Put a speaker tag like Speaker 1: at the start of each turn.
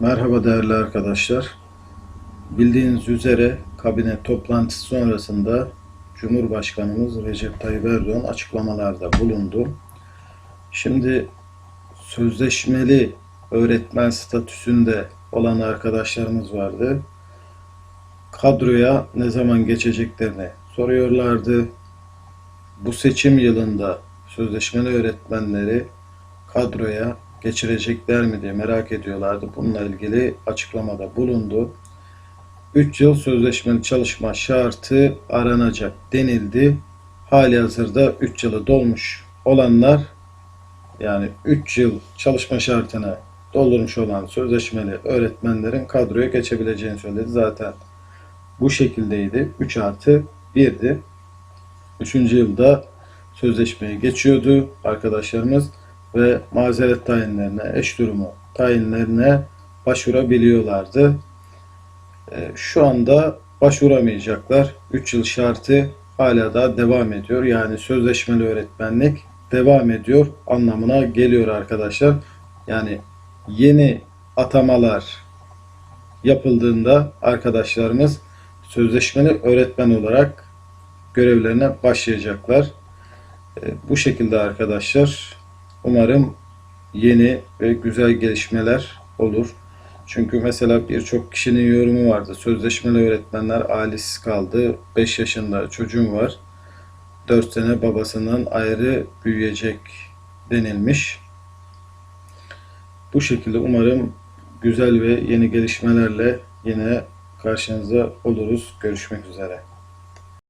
Speaker 1: Merhaba değerli arkadaşlar. Bildiğiniz üzere kabine toplantısı sonrasında Cumhurbaşkanımız Recep Tayyip Erdoğan açıklamalarda bulundu. Şimdi sözleşmeli öğretmen statüsünde olan arkadaşlarımız vardı. Kadroya ne zaman geçeceklerini soruyorlardı. Bu seçim yılında sözleşmeli öğretmenleri kadroya geçirecekler mi diye merak ediyorlardı. Bununla ilgili açıklamada bulundu. 3 yıl sözleşmeli çalışma şartı aranacak denildi. Hali hazırda 3 yılı dolmuş olanlar yani 3 yıl çalışma şartını doldurmuş olan sözleşmeli öğretmenlerin kadroya geçebileceğini söyledi. Zaten bu şekildeydi. 3 artı 1'di. 3. yılda sözleşmeye geçiyordu arkadaşlarımız ve mazeret tayinlerine, eş durumu tayinlerine başvurabiliyorlardı. Ee, Şu anda başvuramayacaklar. 3 yıl şartı hala da devam ediyor. Yani sözleşmeli öğretmenlik devam ediyor anlamına geliyor arkadaşlar. Yani yeni atamalar yapıldığında arkadaşlarımız sözleşmeli öğretmen olarak görevlerine başlayacaklar. Ee, Bu şekilde arkadaşlar umarım yeni ve güzel gelişmeler olur. Çünkü mesela birçok kişinin yorumu vardı. Sözleşmeli öğretmenler ailesiz kaldı. 5 yaşında çocuğum var. 4 sene babasından ayrı büyüyecek denilmiş. Bu şekilde umarım güzel ve yeni gelişmelerle yine karşınızda oluruz. Görüşmek üzere.